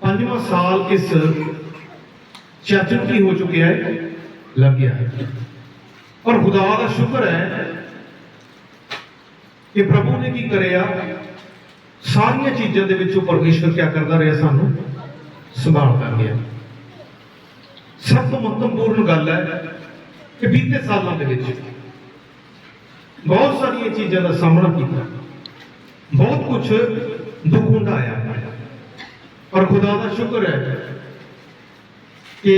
ਪੰਜਵਾਂ ਸਾਲ ਇਸ ਨੂੰ ਕੀ ਹੋ ਚੁੱਕਿਆ ਹੈ? ਲੱਗ ਗਿਆ ਹੈ। ਔਰ ਖੁਦਾ ਦਾ ਸ਼ੁਕਰ ਹੈ ਕਿ ਪ੍ਰਭੂ ਨੇ ਕੀ ਕਰਿਆ? ਸਾਰੀਆਂ ਚੀਜ਼ਾਂ ਦੇ ਵਿੱਚੋਂ ਪਰਮੇਸ਼ਰ ਕੀ ਕਰਦਾ ਰਿਹਾ? ਸਾਨੂੰ ਸੰਭਾਲਦਾ ਗਿਆ ਸਭ ਤੋਂ ਮਹੱਤਵਪੂਰਨ ਗੱਲ ਹੈ ਕਿ ਬੀਤੇ ਸਾਲਾਂ ਦੇ ਵਿੱਚ ਬਹੁਤ ਸਾਰੀਆਂ ਚੀਜ਼ਾਂ ਦਾ ਸਾਹਮਣਾ ਕੀਤਾ। ਬਹੁਤ ਕੁਝ ਦੁੱਖ ਹੁੰਦਾ ਆਇਆ। ਔਰ ਖੁਦਾ ਦਾ ਸ਼ੁਕਰ ਹੈ ਕਿ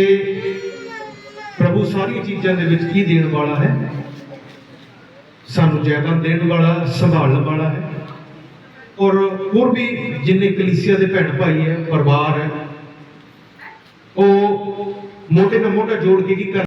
ਪ੍ਰਭੂ ਸਾਰੀਆਂ ਚੀਜ਼ਾਂ ਦੇ ਵਿੱਚ ਕੀ ਦੇਣ ਵਾਲਾ ਹੈ? ਸਾਨੂੰ ਜਾਇਦਾਦ ਦੇਣ ਵਾਲਾ, ਸੰਭਾਲਣ ਵਾਲਾ ਹੈ। ਔਰ ਹੋਰ ਵੀ ਜਿੰਨੇ ਕਲੀਸਿਆ ਦੇ ਭੈਣ ਭਾਈ ਹੈ, ਪਰਿਵਾਰ ਹੈ, ਉਹ ਮੋਟੇ ਨਾਲ ਮੋਟਾ ਜੋੜ ਕੇ ਕੀ ਕਰ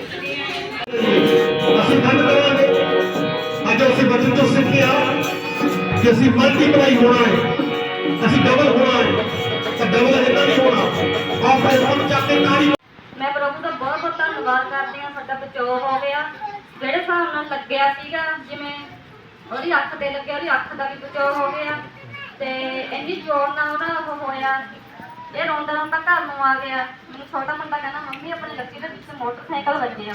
ਕਿ ਅਸੀਂ ਮਲਟੀਪਲਾਈ ਹੋਣਾ ਹੈ, ਅਸੀਂ ਡਬਲ ਹੋਣਾ ਹੈ, ਤਾਂ ਡਬਲ ਇੰਨਾ ਨਹੀਂ ਹੋਣਾ। ਆਪਣੇ ਮਨ ਚੱਕ ਕੇ ਤਾੜੀ ਮੈਂ ਪ੍ਰਭੂ ਦਾ ਬਹੁਤ ਬਹੁਤ ਧੰਨਵਾਦ ਕਰਦੀ ਹਾਂ, ਸਾਡਾ ਬਚਾਓ ਹੋ ਗਿਆ। ਜਿਹੜੇ ਹਿਸਾਬ ਨਾਲ ਲੱਗਿਆ ਸੀਗਾ, ਜਿਵੇਂ ਉਹਦੀ ਅੱਖ ਤੇ ਲੱਗਿਆ, ਉਹਦੀ ਅੱਖ ਦਾ ਵੀ ਬਚਾਓ ਹੋ ਗਿਆ। ਤੇ ਇੰਨੀ ਜ਼ੋਰ ਨਾਲ ਉਹਦਾ ਉਹ ਹੋਇਆ, ਇਹ ਰੋਂਦਾ ਰੋਂਦਾ ਘਰ ਨੂੰ ਆ ਗਿਆ। ਮੈਨੂੰ ਛੋਟਾ ਮੁੰਡਾ ਕਹਿੰਦਾ, ਮੰਮੀ, ਆਪਣੀ ਲੱਗੀ ਦੇ ਵਿੱਚ ਮੋਟਰਸਾਈਕਲ ਵੱਜਿਆ।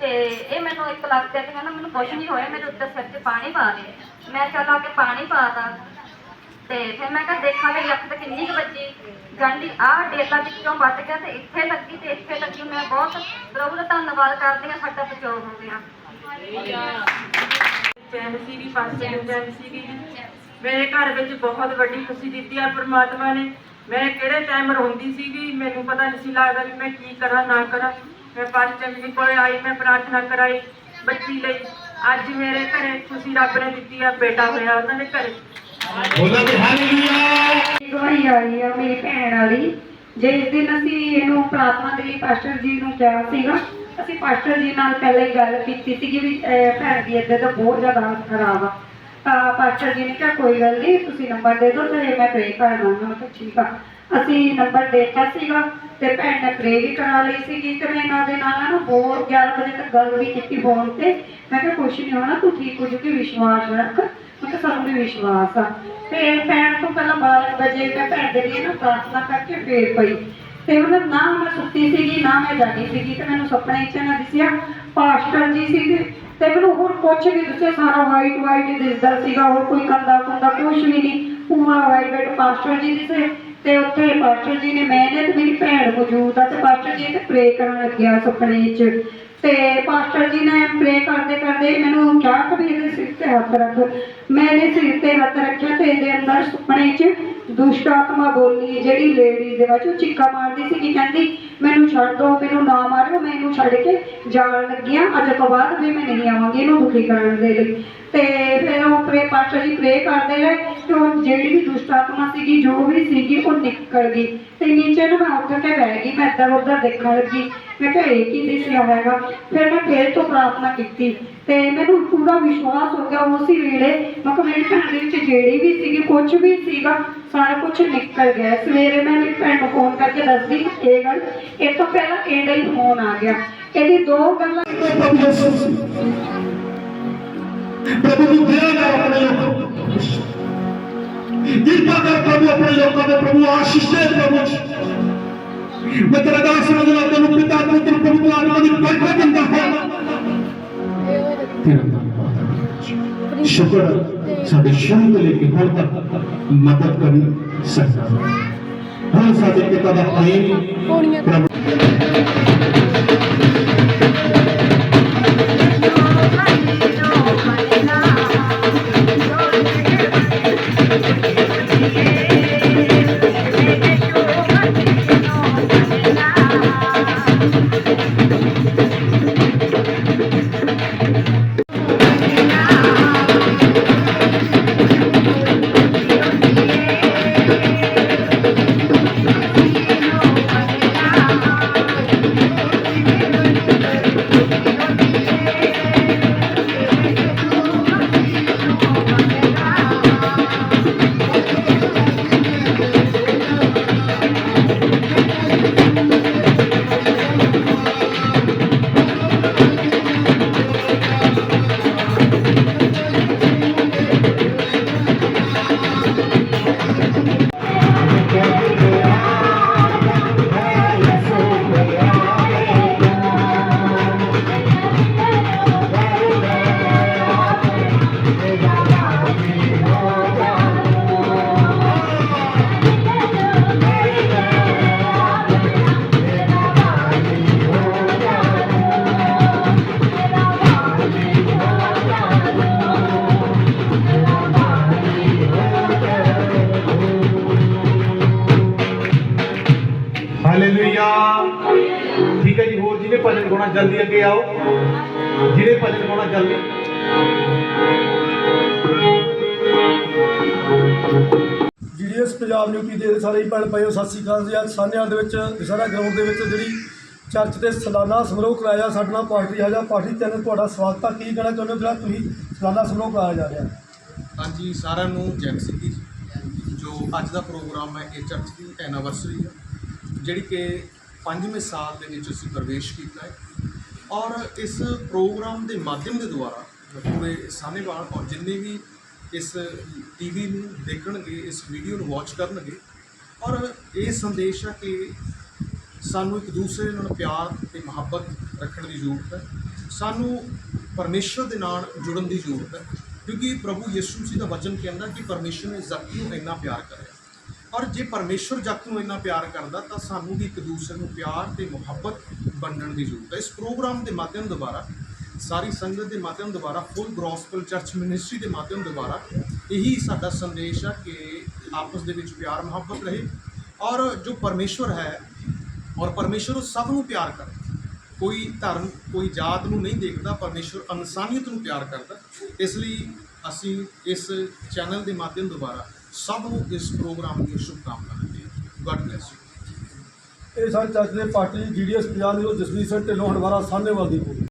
ਤੇ ਇਹ ਮੈਨੂੰ ਇੱਕ ਲੱਖ ਤੇ ਕਹਿੰਦਾ ਮੈਨੂੰ ਕੁਛ ਨਹੀਂ ਹੋਇਆ, ਮੇਰੇ ਉੱਤੇ ਸਿਰ 'ਚ ਪਾਣੀ ਪਾ ਦੇ ਮੈਂ ਚੱਲ ਆ ਕੇ ਪਾਣੀ ਪਾਤਾ ਤੇ। ਫਿਰ ਮੈਂ ਕਿਹਾ, ਦੇਖਾਂ ਮੇਰੀ ਅੱਖ ਤੇ ਕਿੰਨੀ ਕੁ ਵੱਜੀ। ਗੰਢੀ ਆਹ ਡੇਲਾ ਵਿੱਚੋਂ ਵੱਜ ਗਿਆ ਤੇ ਇੱਥੇ ਲੱਗੀ ਤੇ ਇੱਥੇ ਲੱਗੀ। ਮੈਂ ਬਹੁਤ ਪ੍ਰਭੂ ਦਾ ਧੰਨਵਾਦ ਕਰਦੀ ਹਾਂ, ਸਾਡਾ ਬਚਾਓ ਹੋ ਗਿਆ। ਚੈਨ ਸੀਗੀ ਪਾਸੇ ਨੂੰ ਚੈਨ ਸੀਗੀ ਮੇਰੇ ਘਰ ਵਿੱਚ ਬਹੁਤ ਵੱਡੀ ਖੁਸ਼ੀ ਦਿੱਤੀ ਆ ਪ੍ਰਮਾਤਮਾ ਨੇ। ਮੈਂ ਕਿਹੜੇ ਟਾਈਮ ਰੋਂਦੀ ਸੀਗੀ, ਮੈਨੂੰ ਪਤਾ ਨਹੀਂ ਸੀ ਲੱਗਦਾ ਵੀ ਮੈਂ ਕੀ ਕਰਾਂ, ਨਾ ਕਰਾਂ। ਮੈਂ ਪਾਸਟਰ ਜੀ ਕੋਲੇ ਆਈ ਮੈਂ ਪ੍ਰਾਰਥਨਾ ਕਰਾਈ ਬੱਚੀ ਲਈ। ਅੱਜ ਮੇਰੇ ਘਰੇ ਖੁਸ਼ੀ ਰੱਬ ਨੇ ਦਿੱਤੀ ਆ ਬੇਟਾ ਹੋਇਆ ਉਹਨਾਂ ਦੇ ਘਰੇ। ਬੋਲਾਂਗੇ ਹਾਲੇਲੂਇਆ। ਗਵਾਹੀ ਆਈ ਆ ਮੇਰੀ ਭੈਣ ਵਾਲੀ ਜਿਸ ਦਿਨ ਅਸੀਂ ਇਹਨੂੰ ਪ੍ਰਾਰਥਨਾ ਦੇ ਲਈ ਪਾਸਟਰ ਜੀ ਨੂੰ ਕਿਹਾ ਸੀਗਾ ਅਸੀਂ ਪਾਸਟਰ ਜੀ ਨਾਲ ਪਹਿਲਾਂ ਹੀ ਗੱਲ ਕੀਤੀ ਸੀਗੀ ਵੀ ਅਹ, ਭੈਣ ਦੀ ਇੱਦਾਂ ਤਾਂ ਬਹੁਤ ਜ਼ਿਆਦਾ ਹਾਲਤ ਖਰਾਬ ਆ। ਤਾਂ ਪਾਸਟਰ ਜੀ ਨੇ ਕਿਹਾ ਕੋਈ ਗੱਲ ਨਹੀਂ ਤੁਸੀਂ ਨੰਬਰ ਦੇ ਦਿਓ ਤੇ ਮੈਂ ਪ੍ਰੇ ਕਰ ਲਵਾਂਗਾ ਮੈਂ ਕਿਹਾ ਠੀਕ ਆ। ਅਸੀਂ ਨੰਬਰ ਦਿੱਤਾ ਸੀਗਾ ਤੇ ਭੈਣ ਨੇ ਪ੍ਰੇ ਵੀ ਕਰਾ ਲਈ ਸੀਗੀ ਤੇ ਮੈਂ ਇਹਨਾਂ ਦੇ ਨਾਲ ਨਾ ਬਹੁਤ 11 ਵਜੇ ਤੱਕ ਗੱਲ ਵੀ ਕੀਤੀ ਫੋਨ ਤੇ। ਮੈਂ ਕਿਹਾ ਕੁਛ ਨਹੀਂ ਹੋਣਾ, ਤੂੰ ਠੀਕ ਹੋ ਜੂਗੀ ਵਿਸ਼ਵਾਸ ਰੱਖ। ਮੈਂ ਕਿਹਾ ਸਾਨੂੰ ਵੀ ਵਿਸ਼ਵਾਸ ਆ। ਤੇ ਭੈਣ ਤੋਂ ਪਹਿਲਾਂ 12 ਵਜੇ ਮੈਂ ਭੈਣ ਦੇ ਲਈ ਨਾ ਪ੍ਰਾਰਥਨਾ ਕਰਕੇ ਫੇਰ ਪਈ। ਤੇ ਮਤਲਬ ਨਾ ਮੈਂ ਸੁੱਤੀ ਸੀਗੀ, ਨਾ ਮੈਂ ਜਾਗੀ ਸੀਗੀ ਤੇ ਮੈਨੂੰ ਸੁਪਨੇ 'ਚ ਨਾ ਦਿਸਿਆ ਪਾਸਟਰ ਜੀ ਸੀਗੇ। ਤੇ ਮੈਨੂੰ ਹੋਰ ਕੁਛ ਨਹੀਂ ਦਿਸਿਆ, ਸਾਰਾ ਵਾਈਟ ਵਾਈਟ ਦਿਸਦਾ ਸੀਗਾ, ਹੋਰ ਕੋਈ ਕੰਦਾ ਕੁੰਦਾ ਕੁਛ ਵੀ ਨਹੀਂ ਪੂਰਾ ਵਾਈਟ ਵਾਈਟ ਪਾਸਟਰ ਜੀ ਦਿਸੇ। ਤੇ ਉੱਥੇ ਪਾਸਟਰ ਜੀ ਨੇ ਮੈਂ ਮੇਰੀ ਭੈਣ ਮੌਜੂਦ ਆ ਤੇ ਪਾਸਟਰ ਜੀ ਤੇ ਪ੍ਰੇ ਕਰਨ ਲੱਗਿਆ ਸੁਪਨੇ 'ਚ। ਤੇ ਪਾਸਟਰ ਜੀ ਨੇ ਪ੍ਰੇ ਕਰਦੇ ਕਰਦੇ ਮੈਨੂੰ ਕਿਹਾ ਕਿ ਵੀ ਇਹਦੇ ਸਿਰ ਤੇ ਹੱਥ ਰੱਖ। ਮੈਂ ਇਹਦੇ ਸਿਰ ਤੇ ਹੱਥ ਰੱਖਿਆ ਤੇ ਇਹਦੇ ਅੰਦਰ ਸੁਪਨੇ 'ਚ ਦੁਸ਼ਟ ਆਤਮਾ ਬੋਲੀ ਜਿਹੜੀ ਲੇਡੀ ਦੇ ਵਿੱਚ ਉਹ ਚੀਕਾ ਮਾਰਦੀ ਸੀ ਕਿ ਕਹਿੰਦੀ ਮੈਨੂੰ ਛੱਡ ਦਿਓ ਮੈਨੂੰ ਨਾ ਮਾਰਿਓ, ਮੈਂ ਇਹਨੂੰ ਛੱਡ ਕੇ ਜਾਣ ਲੱਗੀ ਅੱਜ ਤੋਂ ਬਾਅਦ ਵੀ ਮੈਂ ਨਹੀਂ ਆਵਾਂਗੀ ਇਹਨੂੰ ਦੁਖੀ ਕਰਨ ਦੇ ਲਈ। ਤੇ ਫਿਰ ਉਹ ਪ੍ਰੇ ਪਾਸਟਰ ਜੀ ਪ੍ਰੇ ਕਰਦੇ ਰਹੇ ਤੇ ਉਹ ਜਿਹੜੀ ਵੀ ਦੁਸ਼ਟ ਆਤਮਾ ਸੀਗੀ, ਜੋ ਵੀ ਸੀਗੀ, ਉਹ ਨਿਕਲ ਗਈ। ਤੇ ਨੀਚੇ ਨੂੰ ਮੈਂ ਉੱਠ ਕੇ ਬਹਿ ਗਈ, ਮੈਂ ਇੱਧਰ ਉੱਧਰ ਦੇਖਣ ਲੱਗੀ। ਮੈਂ ਕਿਹਾ, ਇਹ ਕੀ ਦਿਸਿਆ ਹੈਗਾ? ਫਿਰ ਮੈਂ ਫੇਰ ਤੋਂ ਪ੍ਰਾਰਥਨਾ ਕੀਤੀ। ਤੇ ਮੈਨੂੰ ਪੂਰਾ ਵਿਸ਼ਵਾਸ ਹੋ ਗਿਆ ਉਸੇ ਵੇਲੇ। ਮੈਂ ਕਿਹਾ, ਮੇਰੀ ਭੈਣ ਦੇ ਵਿੱਚ ਜਿਹੜੀ ਵੀ ਸੀਗੀ ਕੁਝ ਵੀ ਸੀਗਾ, ਸਾਰਾ ਕੁਝ ਨਿਕਲ ਗਿਆ। ਸਵੇਰੇ ਮੈਂ ਮੇਰੀ ਭੈਣ ਨੂੰ ਫੋਨ ਕਰਕੇ ਦੱਸਦੀ ਇਹ ਗੱਲ। ਇਹ ਤੋਂ ਪਹਿਲਾਂ ਇਹਦਾ ਹੀ ਫੋਨ ਆ ਗਿਆ। ਇਹਦੀ ਦੋ ਗੱਲਾਂ ਪ੍ਰਭੂ ਨੂੰ ਕਰ ਆਪਣੇ ਲੋਕਾਂ ਨੂੰ ਕਿਰਪਾ ਕਰ ਪ੍ਰਭੂ ਆਪਣੇ ਲੋਕਾਂ ਦੇ ਪ੍ਰਭੂ ਆਸ਼ੀਸ਼ ਦੇ ਪ੍ਰਭੂ। ਮੈਂ ਤੇਰਾ ਦਾਸ ਸਮਝਦਾ ਤੈਨੂੰ ਪਿਤਾ ਪੁੱਤਰ ਪ੍ਰਭੂ ਆਤਮਾ ਦੀ ਬਰਕਤ ਦਿੰਦਾ ਹਾਂ। ਸ਼ੁਕਰ ਸਾਡੇ ਤੋਂ ਲੈ ਕੇ ਹੁਣ ਤੱਕ ਮਦਦ ਕਰੀ ਸਕਦਾ ਹੈ ਸਾਡੇ ਪਿਤਾ ਦਾ ਪ੍ਰੇਮ ਪ੍ਰਭੂ ਭਜਨ ਗਾਉਣਾ ਜਲਦੀ ਅੱਗੇ ਆਓ। ਜਿਹੜੇ ਭਜਨ ਗਾਉਣਾ ਜਲਦੀ। ਜੀਡੀਐਸ ਪੰਜਾਬ ਨਿਊਟੀ ਦੇ ਸਾਰੇ ਹੀ ਭੈਣ ਭਾਈਓ ਸਤਿ ਸ਼੍ਰੀ ਅਕਾਲ ਜੀ। ਅੱਜ ਸਾਨਿਆਂ ਦੇ ਵਿੱਚ ਦਸ਼ਹਰਾ ਗਰਾਊਂਡ ਦੇ ਵਿੱਚ ਜਿਹੜੀ ਚਰਚ ਦੇ ਸਾਲਾਨਾ ਸਮਾਰੋਹ ਕਰਾਇਆ। ਸਾਡੇ ਨਾਲ ਪਾਰਟੀ ਹੈਗਾ ਪਾਰਟੀ ਚੈਨਲ ਤੁਹਾਡਾ ਸਵਾਗਤ ਹੈ ਕੀ ਕਹਿਣਾ ਚਾਹੁੰਦੇ ਹੋ? ਜਿਹੜਾ ਤੁਸੀਂ ਸਾਲਾਨਾ ਸਮਾਰੋਹ ਕਰਾਇਆ ਜਾ ਰਿਹਾ। ਹਾਂਜੀ ਸਾਰਿਆਂ ਨੂੰ ਜੈ ਮਸੀਹ ਜੀ। ਜੋ ਅੱਜ ਦਾ ਪ੍ਰੋਗਰਾਮ ਹੈ ਇਹ ਚਰਚ ਦੀ ਐਨੀਵਰਸਰੀ ਹੈ। ਜਿਹੜੀ ਕਿ ਪੰਜਵੇਂ ਸਾਲ ਦੇ ਵਿੱਚ ਅਸੀਂ ਪ੍ਰਵੇਸ਼ ਕੀਤਾ ਹੈ। ਔਰ ਇਸ ਪ੍ਰੋਗਰਾਮ ਦੇ ਮਾਧਿਅਮ ਦੇ ਦੁਆਰਾ ਪੂਰੇ ਸਾਹਨੇਵਾਲ ਔਰ ਜਿੰਨੇ ਵੀ ਇਸ ਟੀਵੀ ਨੂੰ ਦੇਖਣਗੇ, ਇਸ ਵੀਡੀਓ ਨੂੰ ਵਾਚ ਕਰਨਗੇ। ਔਰ ਇਹ ਸੰਦੇਸ਼ ਹੈ ਕਿ ਸਾਨੂੰ ਇੱਕ ਦੂਸਰੇ ਨਾਲ ਪਿਆਰ ਤੇ ਮੁਹੱਬਤ ਰੱਖਣ ਦੀ ਜ਼ਰੂਰਤ ਹੈ। ਸਾਨੂੰ ਪਰਮੇਸ਼ਰ ਦੇ ਨਾਲ ਜੁੜਨ ਦੀ ਜ਼ਰੂਰਤ ਹੈ। ਕਿਉਂਕਿ ਪ੍ਰਭੂ ਯਿਸੂ ਜੀ ਦਾ ਵਚਨ ਕਹਿੰਦਾ ਕਿ ਪਰਮੇਸ਼ਰ ਨੇ ਜ਼ਖਮੀ ਨੂੰ ਇੰਨਾ ਪਿਆਰ ਕਰਿਆ। ਔਰ ਜੇ ਪਰਮੇਸ਼ਰ ਜਗਤ ਨੂੰ ਇੰਨਾ ਪਿਆਰ ਕਰਦਾ, ਤਾਂ ਸਾਨੂੰ ਵੀ ਇੱਕ ਦੂਸਰੇ ਨੂੰ ਪਿਆਰ ਤੇ ਮੁਹੱਬਤ ਵੰਡਣ ਦੀ ਜ਼ਰੂਰਤ ਹੈ। ਇਸ ਪ੍ਰੋਗਰਾਮ ਦੇ ਮਾਧਿਅਮ ਦੁਆਰਾ, ਸਾਰੀ ਸੰਗਤ ਦੇ ਮਾਧਿਅਮ ਦੁਆਰਾ ਫੁੱਲ ਗੋਸਪਲ ਚਰਚ ਮਿਨਿਸਟਰੀ ਦੇ ਮਾਧਿਅਮ ਦੁਆਰਾ, ਇਹੀ ਸਾਡਾ ਸੰਦੇਸ਼ ਹੈ ਕਿ ਆਪਸ ਦੇ ਵਿੱਚ ਪਿਆਰ, ਮੁਹੱਬਤ ਰਹੇ ਔਰ ਜੋ ਪਰਮੇਸ਼ਵਰ ਹੈ ਔਰ ਪਰਮੇਸ਼ਵਰ ਉਹ ਸਭ ਨੂੰ ਪਿਆਰ ਕਰਦਾ ਕੋਈ ਧਰਮ, ਕੋਈ ਜਾਤ ਨੂੰ ਨਹੀਂ ਦੇਖਦਾ ਪਰਮੇਸ਼ਵਰ ਇਨਸਾਨੀਅਤ ਨੂੰ ਪਿਆਰ ਕਰਦਾ। ਇਸ ਲਈ ਅਸੀਂ ਇਸ ਚੈਨਲ ਦੇ ਮਾਧਿਅਮ ਦੁਆਰਾ ਸਭ ਨੂੰ ਇਸ ਪ੍ਰੋਗਰਾਮ ਦੀਆਂ ਸ਼ੁਭਕਾਮਨਾਵਾਂ ਦਿੰਦੇ ਹਾਂ। ਗॉड ਬlesਸ ਯੂ ਇਹ ਸਾਡੇ ਚਰਚ ਦੇ ਪਾਰਟੀ ਜੀਡੀਐਸ ਪੰਜਾਬ ਦੇ ਜਸਵੀਰ ਸਿੰਘ ਢਿੱਲੋਂ ਹੰਡਵਾਰਾ ਸਾਹਨੇਵਾਲ ਦੀ ਪੂਰੀ